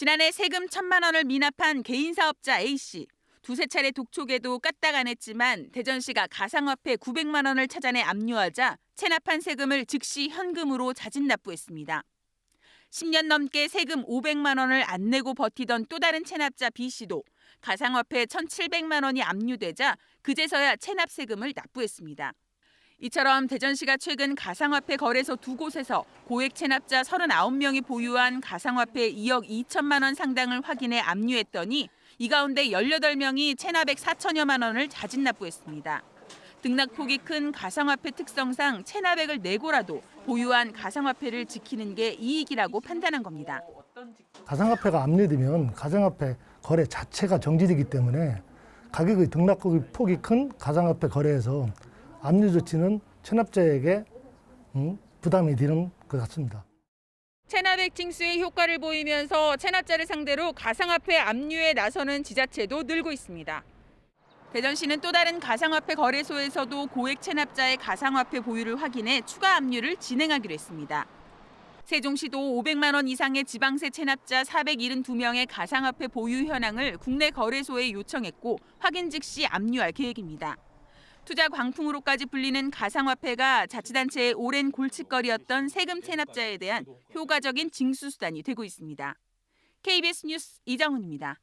지난해 세금 천만 원을 미납한 개인 사업자 A씨. 두세 차례 독촉에도 까딱 안 했지만 대전시가 가상화폐 900만 원을 찾아내 압류하자 체납한 세금을 즉시 현금으로 자진 납부했습니다. 10년 넘게 세금 500만 원을 안 내고 버티던 또 다른 체납자 B씨도 가상화폐 1,700만 원이 압류되자 그제서야 체납 세금을 납부했습니다. 이처럼 대전시가 최근 가상화폐 거래소 두 곳에서 고액 체납자 39명이 보유한 가상화폐 2억 2천만 원 상당을 확인해 압류했더니 이 가운데 18명이 체납액 4천여만 원을 자진 납부했습니다. 등락폭이 큰 가상화폐 특성상 체납액을 내고라도 보유한 가상화폐를 지키는 게 이익이라고 판단한 겁니다. 가상화폐가 압류되면 가상화폐 거래 자체가 정지되기 때문에 가격의 등락폭이 큰 가상화폐 거래에서 압류 조치는 체납자에게 음, 부담이 되는 것 같습니다. 체납액 징수의 효과를 보이면서 체납자를 상대로 가상화폐 압류에 나서는 지자체도 늘고 있습니다. 대전시는 또 다른 가상화폐 거래소에서도 고액 체납자의 가상화폐 보유를 확인해 추가 압류를 진행하기로 했습니다. 세종시도 500만 원 이상의 지방세 체납자 472명의 가상화폐 보유 현황을 국내 거래소에 요청했고 확인 즉시 압류할 계획입니다. 투자 광풍으로까지 불리는 가상화폐가 자치단체의 오랜 골칫거리였던 세금 체납자에 대한 효과적인 징수 수단이 되고 있습니다. KBS 뉴스 이정훈입니다.